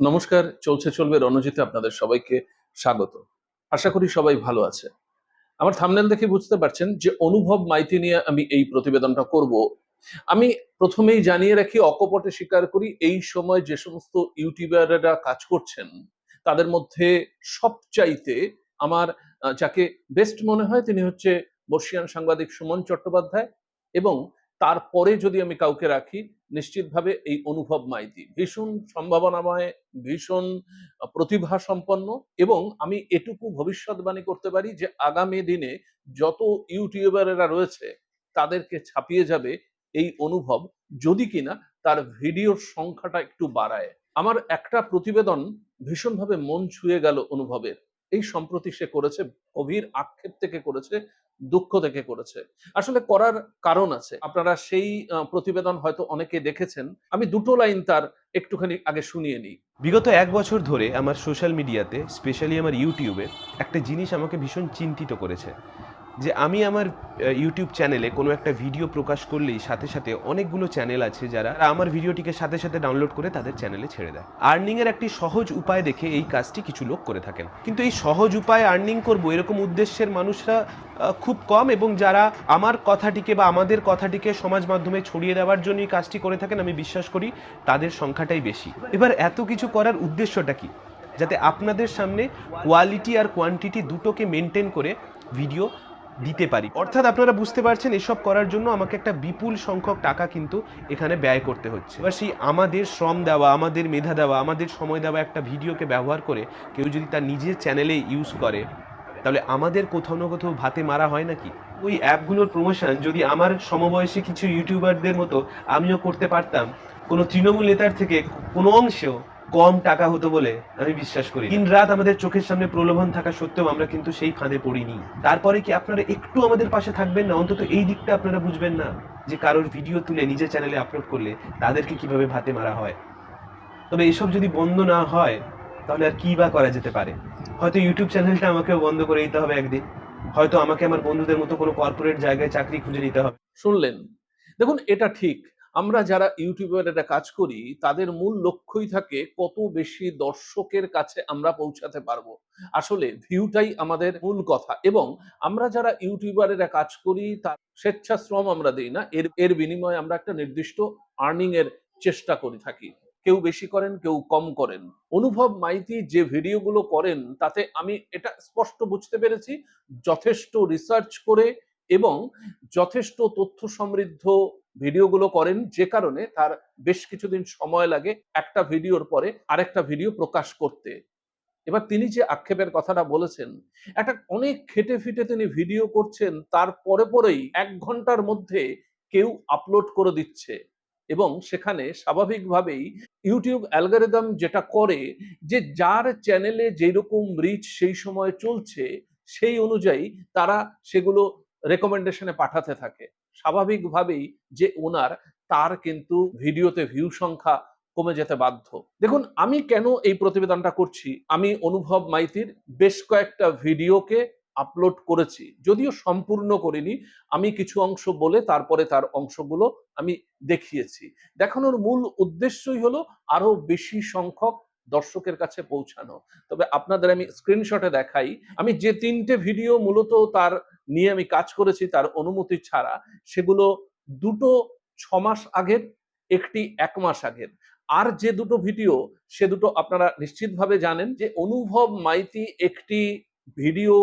নমস্কার, চলছে, চলবে রণজিতে আপনাদের সবাইকে স্বাগত। আশা করি সবাই ভালো আছে। আমার থামনেল দেখে বুঝতে পারছেন যে অনুভব মাইতি নিয়ে আমি এই প্রতিবেদনটা করব। আমি প্রথমেই জানিয়ে রাখি, অকপটে স্বীকার করি, এই সময় যে সমস্ত ইউটিউবাররা কাজ করছেন, তাদের মধ্যে সবচাইতে আমার যাকে বেস্ট মনে হয় তিনি হচ্ছে বর্ষিয়ান সাংবাদিক সুমন চট্টোপাধ্যায় এবং তারপরে যদি আমি কাউকে রাখি, নিশ্চিতভাবে এই অনুভব মাইতি ভীষণ সম্ভাবনাময়, ভীষণ প্রতিভা সম্পন্ন এবং আমি এটুকু ভবিষ্যৎবাণী করতে পারি যে আগামী দিনে যত ইউটিউবারেরা রয়েছে, তাদেরকে ছাপিয়ে যাবে এই অনুভব। যদি কিনা তার ভিডিওর সংখ্যাটা একটু বাড়ায়। আমার একটা প্রতিবেদন ভীষণভাবে মন ছুঁয়ে গেল অনুভবের। এই সম্প্রতি সে করেছে, গভীর আক্ষেপ থেকে করেছে, দুঃখ থেকে করেছে। আসলে করার কারণ আছে। আপনারা সেই প্রতিবেদন হয়তো অনেকে দেখেছেন। আমি দুটো লাইন তার একটুখানি আগে শুনিয়ে নিই। বিগত এক বছর ধরে আমার সোশ্যাল মিডিয়াতে, স্পেশালি আমার ইউটিউবে, একটা জিনিস আমাকে ভীষণ চিন্তিত করেছে। যে আমি আমার ইউটিউব চ্যানেলে কোনো একটা ভিডিও প্রকাশ করলেই সাথে সাথে অনেকগুলো চ্যানেল আছে যারা আমার ভিডিওটিকে সাথে সাথে ডাউনলোড করে তাদের চ্যানেলে ছেড়ে দেয়। আর্নিংয়ের একটি সহজ উপায় দেখে এই কাজটি কিছু লোক করে থাকেন। কিন্তু এই সহজ উপায়ে আর্নিং করব এরকম উদ্দেশ্যের মানুষরা খুব কম এবং যারা আমার কথাটিকে বা আমাদের কথাটিকে সমাজ মাধ্যমে ছড়িয়ে দেওয়ার জন্য এই কাজটি করে থাকেন, আমি বিশ্বাস করি তাদের সংখ্যাটাই বেশি। এবার এত কিছু করার উদ্দেশ্যটা কি? যাতে আপনাদের সামনে কোয়ালিটি আর কোয়ান্টিটি দুটোকে মেনটেন করে ভিডিও দিতে পারি। অর্থাৎ আপনারা বুঝতে পারছেন, এসব করার জন্য আমাকে একটা বিপুল সংখ্যক টাকা কিন্তু এখানে ব্যয় করতে হচ্ছে। এবার সেই আমাদের শ্রম দেওয়া, আমাদের মেধা দেওয়া, আমাদের সময় দেওয়া একটা ভিডিওকে ব্যবহার করে কেউ যদি তার নিজের চ্যানেলে ইউজ করে, তাহলে আমাদের কোথাও না কোথাও ভাতে মারা হয় নাকি? ওই অ্যাপগুলোর প্রমোশন যদি আমার সমবয়সী কিছু ইউটিউবারদের মতো আমিও করতে পারতাম, কোনো তৃণমূল নেতার থেকে কোনো অংশেও কম টাকা হতো বলে আমি বিশ্বাস করি দিন রাত আমাদের চোখের সামনে প্রলোভন থাকা সত্ত্বেও আমরা কিন্তু সেই ফাঁদে পড়িনি। তারপরে কি আপনারা একটু আমাদের পাশে থাকবেন না? অন্তত এই দিকটা আপনারা বুঝবেন না যে কারোর ভিডিও তুলে নিজের চ্যানেলে আপলোড করলে তাদেরকে কীভাবে ভাতে মারা হয়। তবে এসব যদি বন্ধ না হয়, তাহলে আর কি বা করা যেতে পারে? হয়তো ইউটিউব চ্যানেলটা আমাকেও বন্ধ করে দিতে হবে একদিন। হয়তো আমাকে আমার বন্ধুদের মতো কোনো কর্পোরেট জায়গায় চাকরি খুঁজে নিতে হবে। শুনলেন? দেখুন, এটা ঠিক। আমরা যারা ইউটিউবের এটা কাজ করি, তাদের মূল লক্ষ্যই থাকে কত বেশি দর্শকের কাছে আমরা পৌঁছাতে পারব। আসলে ভিউটাই আমাদের মূল কথা এবং আমরা যারা ইউটিউবারেরা কাজ করি, তার স্বেচ্ছাশ্রম আমরা দিই না, এর এর বিনিময়ে আমরা একটা নির্দিষ্ট আর্নিং এর চেষ্টা করে থাকি। কেউ বেশি করেন, কেউ কম করেন। অনুভব মাইতি যে ভিডিওগুলো করেন, তাতে আমি এটা স্পষ্ট বুঝতে পেরেছি, যথেষ্ট রিসার্চ করে এবং যথেষ্ট তথ্য সমৃদ্ধ ভিডিওগুলো করেন, যে কারণে তার বেশ কিছুদিন সময় লাগে একটা ভিডিওর পরে আরেকটা ভিডিও প্রকাশ করতে। এবার তিনি যে আক্ষেপের কথাটা বলেছেন, একটা অনেক খেটে ফিটে তিনি ভিডিও করছেন, তার পরে পরেই এক ঘণ্টার মধ্যে কেউ আপলোড করে দিচ্ছে এবং সেখানে স্বাভাবিকভাবেই ইউটিউব অ্যালগোরিদম যেটা করে যে যার চ্যানেলে যেরকম রিচ সেই সময় চলছে, সেই অনুযায়ী তারা সেগুলো রেকমেন্ডেশনে পাঠাতে থাকে। স্বাভাবিকভাবেই যে ওনার, তার কিন্তু ভিডিওতে ভিউ সংখ্যা কমে যেতে বাধ্য। দেখুন, আমি কেন এই প্রতিবেদনটা করছি? আমি অনুভব মাইতির বেশ কয়েকটা ভিডিওকে আপলোড করেছি। যদিও সম্পূর্ণ করিনি, আমি কিছু অংশ বলে তারপরে তার অংশগুলো আমি দেখিয়েছি। দেখানোর মূল উদ্দেশ্যই হলো আরও বেশি সংখ্যক দর্শকের কাছে পৌঁছানো। তবে আপনাদের আমি স্ক্রিনশটে দেখাই, আমি যে তিনটে ভিডিও মূলত তার নিয়ে আমি কাজ করেছি তার অনুমতি ছাড়া, সেগুলো দুটো ছ মাস আগের, একটি এক মাস আগের। আর যে দুটো ভিডিও, সে দুটো আপনারা নিশ্চিতভাবে জানেন যে অনুভব মাইতি একটি ভিডিও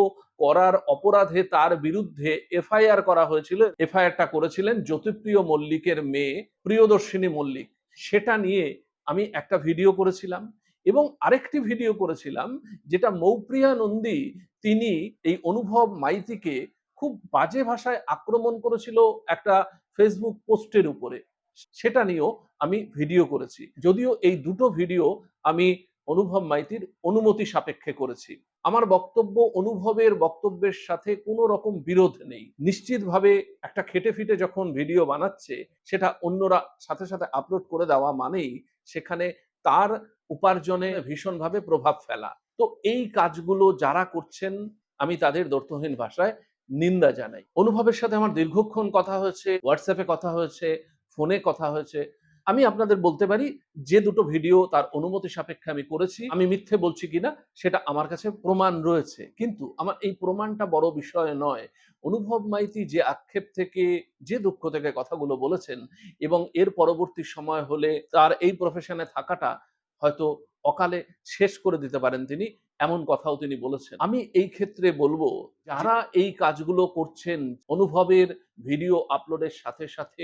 করার অপরাধে তার বিরুদ্ধে এফআইআর করা হয়েছিল। এফআইআরটা করেছিলেন জ্যোতিপ্রিয় মল্লিকের মেয়ে, প্রিয়দর্শিনী মল্লিক। সেটা নিয়ে আমি একটা ভিডিও করেছিলাম এবং আরেকটি ভিডিও করেছিলাম, যেটা মৌপ্রিয়া নন্দী, তিনি এই অনুভব মাইতিকে খুব বাজে ভাষায় আক্রমণ করেছিল একটা ফেসবুক পোস্টের উপরে। সেটা নিয়েও আমি ভিডিও করেছি। যদিও এই দুটো ভিডিও আমি অনুভব মাইতির অনুমতি সাপেক্ষে করেছি। আমার বক্তব্য অনুভবের বক্তব্যের সাথে কোনো রকম বিরোধ নেই। নিশ্চিতভাবে একটা খেটে ফিটে যখন ভিডিও বানাচ্ছে, সেটা অন্যরা সাথে সাথে আপলোড করে দেওয়া মানেই সেখানে তার উপার্জনে ভীষণভাবে প্রভাব ফেলা। তো এই কাজগুলো যারা করছেন, আমি তাদের দর্থহীন ভাষায় নিন্দা জানাই। অনুভবের সাথে আমার দীর্ঘক্ষণ কথা হয়েছে হোয়াটসঅ্যাপে কথা হয়েছে ফোনে কথা হয়েছে। আমি আপনাদের বলতে পারি, যে দুটো ভিডিও তার অনুমতি সাপেক্ষে আমি করেছি, আমি মিথ্যে বলছি কিনা, সেটা আমার কাছে প্রমাণ রয়েছে। কিন্তু আমার এই প্রমাণটা বড় বিষয় নয়। অনুভব মাইতি যে আক্ষেপ থেকে, যে দুঃখ থেকে কথাগুলো বলেছেন এবং এর পরবর্তী সময় হলে তার এই প্রফেশনে থাকাটা হয়তো অকালে শেষ করে দিতে পারেন তিনি এমন কথাও তিনি বলেছেন। আমি এই ক্ষেত্রে বলব যারা এই কাজগুলো করছেন অনুভবের ভিডিও আপলোডের সাথে সাথে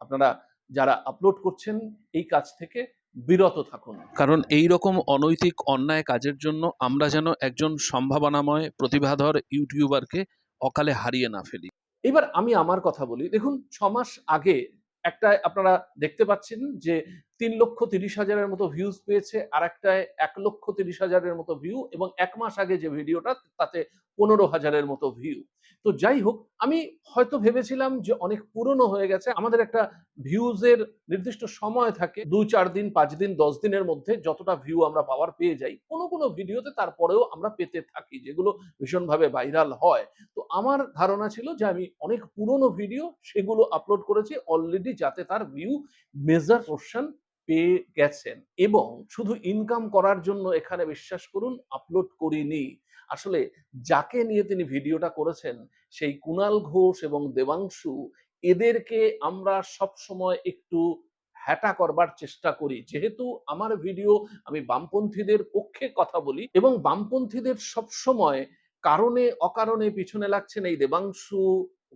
আপনারা যারা আপলোড করছেন এই কাজ থেকে বিরত থাকুন। কারণ এই রকম অনৈতিক অন্যায় কাজের জন্য আমরা যেন একজন সম্ভাবনাময় প্রতিভাধর ইউটিউবারকে অকালে হারিয়ে না ফেলি। এবার আমি আমার কথা বলি। দেখুন ছ মাস আগে একটা আপনারা দেখতে পাচ্ছেন যে তিন লক্ষ তিরিশ হাজারের মতো ভিউজ পেয়েছে আর একটায় এক লক্ষ তিরিশ হাজারের মতো ভিউ এবং এক মাস আগে যে ভিডিওটা, তাতে পনেরো হাজারের মতো ভিউ তো যাই হোক, আমি হয়তো ভেবেছিলাম যে অনেক পুরনো হয়ে গেছে। আমাদের একটা ভিউজের নির্দিষ্ট সময় থাকে, দুই, চার দিন, পাঁচ দিন, দশ দিনের মধ্যে যতটা ভিউ আমরা পাওয়ার পেয়ে যাই, কোনো কোনো ভিডিওতে তারপরেও আমরা পেতে থাকি, যেগুলো ভীষণভাবে ভাইরাল হয়। তো আমার ধারণা ছিল যে আমি অনেক পুরনো ভিডিও সেগুলো আপলোড করেছি অলরেডি যাতে তার ভিউ মেজার পোর্শন পেয়ে গেছেন। এবং শুধু ইনকাম করার জন্য এখানে বিশ্বাস করুন আপলোড করিনি। আসলে যাকে নিয়ে তিনি ভিডিওটা করেছেন, সেই কুণাল ঘোষ এবং দেবাংশু, এদেরকে আমরা সব সময় একটু হ্যাটা করবার চেষ্টা করি। যেহেতু আমার ভিডিও আমি বামপন্থীদের পক্ষে কথা বলি এবং বামপন্থীদের সব সময় কারণে অকারণে পিছনে লাগছেন এই দেবাংশু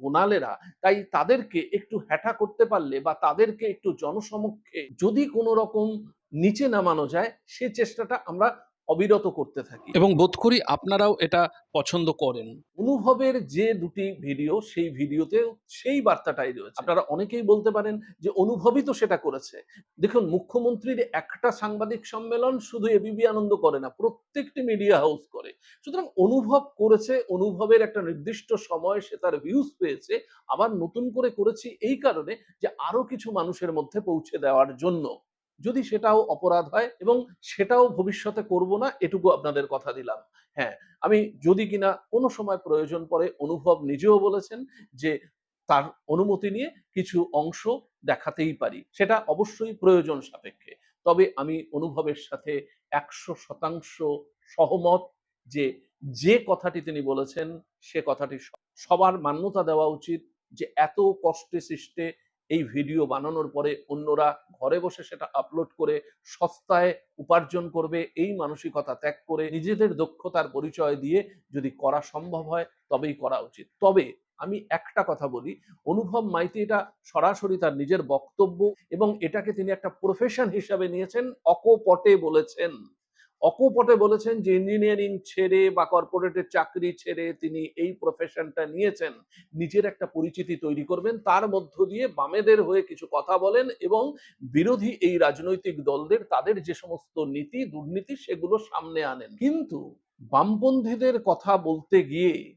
কুণালেরা তাই তাদেরকে একটু হ্যাটা করতে পারলে বা তাদেরকে একটু জনসমক্ষে যদি কোনো রকম নিচে নামানো যায়, সে চেষ্টাটা আমরা অবিরত করতে থাকি। এবং বোধ করি আপনারাও এটা পছন্দ করেন। অনুভবের যে দুটি ভিডিও সেই ভিডিওতে সেই বার্তাটাই রয়েছে। আপনারা অনেকেই বলতে পারেন যে অনুভবই তো সেটা করেছে। দেখুন মুখ্যমন্ত্রীর একটা সাংবাদিক সম্মেলন শুধু এবিবি আনন্দ করে না প্রত্যেকটি মিডিয়া হাউস করে। সুতরাং অনুভব করেছে অনুভবের একটা নির্দিষ্ট সময় সে তার ভিউজ পেয়েছে আবার নতুন করে করেছি এই কারণে যে আরও কিছু মানুষের মধ্যে পৌঁছে দেওয়ার জন্য। যদি সেটাও অপরাধ হয় এবং সেটাও ভবিষ্যতে করব না, এটুকু আপনাদের কথা দিলাম। হ্যাঁ আমি যদি কিনা কোনো সময় প্রয়োজন পড়ে, অনুভব নিজেও বলেছেন যে তার অনুমতি নিয়ে কিছু অংশ দেখাতেই পারি, সেটা অবশ্যই প্রয়োজন সাপেক্ষে। তবে আমি অনুভবের সাথে একশো শতাংশ সহমত যে যে কথাটি তিনি বলেছেন, সে কথাটি সবার মান্যতা দেওয়া উচিত যে, এত কষ্টে সৃষ্টে এই ভিডিও বানানোর পরে অন্যরা ঘরে বসে সেটা আপলোড করে সস্তায় উপার্জন করবে, এই মানসিকতা ত্যাগ করে নিজেদের দক্ষতার পরিচয় দিয়ে যদি করা সম্ভব হয়, তবেই করা উচিত। তবে আমি একটা কথা বলি, অনুভব মাইতি এটা সরাসরি তার নিজের বক্তব্য এবং এটাকে তিনি একটা প্রফেশন হিসাবে নিয়েছেন, অকপটে বলেছেন। অকপটে বলেছেন যে ইঞ্জিনিয়ারিং ছেড়ে বা কর্পোরেটের চাকরি ছেড়ে তিনি এই প্রফেশনটা নিয়েছেন, নিজের একটা পরিচিতি তৈরি করবেন, তার মধ্য দিয়ে বামেদের হয়ে কিছু কথা বলেন এবং বিরোধী এই রাজনৈতিক দলদের তাদের যে সমস্ত নীতি, দুর্নীতি সেগুলো সামনে আনেন। কিন্তু বামপন্থীদের কথা বলতে গিয়ে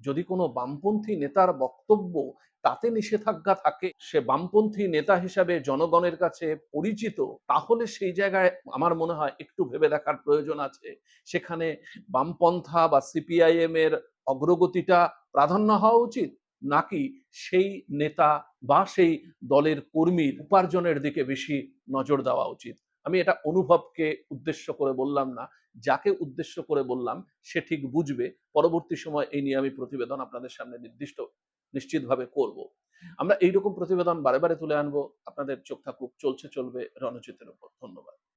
যদি- কোনো বামপন্থী নেতার বক্তব্য তাতে নিষেধাজ্ঞা থাকে। সে বামপন্থী নেতা হিসাবে জনগণের কাছে পরিচিত, তাহলে সেই জায়গায় আমার মনে হয় একটু ভেবে দেখার প্রয়োজন আছে। সেখানে বামপন্থা বা সিপিআইএম এর অগ্রগতিটা প্রাধান্য হওয়া উচিত? নাকি সেই নেতা বা সেই দলের কর্মীর উপার্জনের দিকে বেশি নজর দেওয়া উচিত? আমি এটা অনুভবকে উদ্দেশ্য করে বললাম না। যাকে উদ্দেশ্য করে বললাম, সে ঠিক বুঝবে। পরবর্তী সময় এই নিয়ে আমি প্রতিবেদন আপনাদের সামনে নির্দিষ্ট নিশ্চিতভাবে করব। আমরা এইরকম প্রতিবেদন বারে বারে তুলে আনব। আপনাদের চোখ থাকুক, চলছে, চলবে রণজিতের উপর। ধন্যবাদ।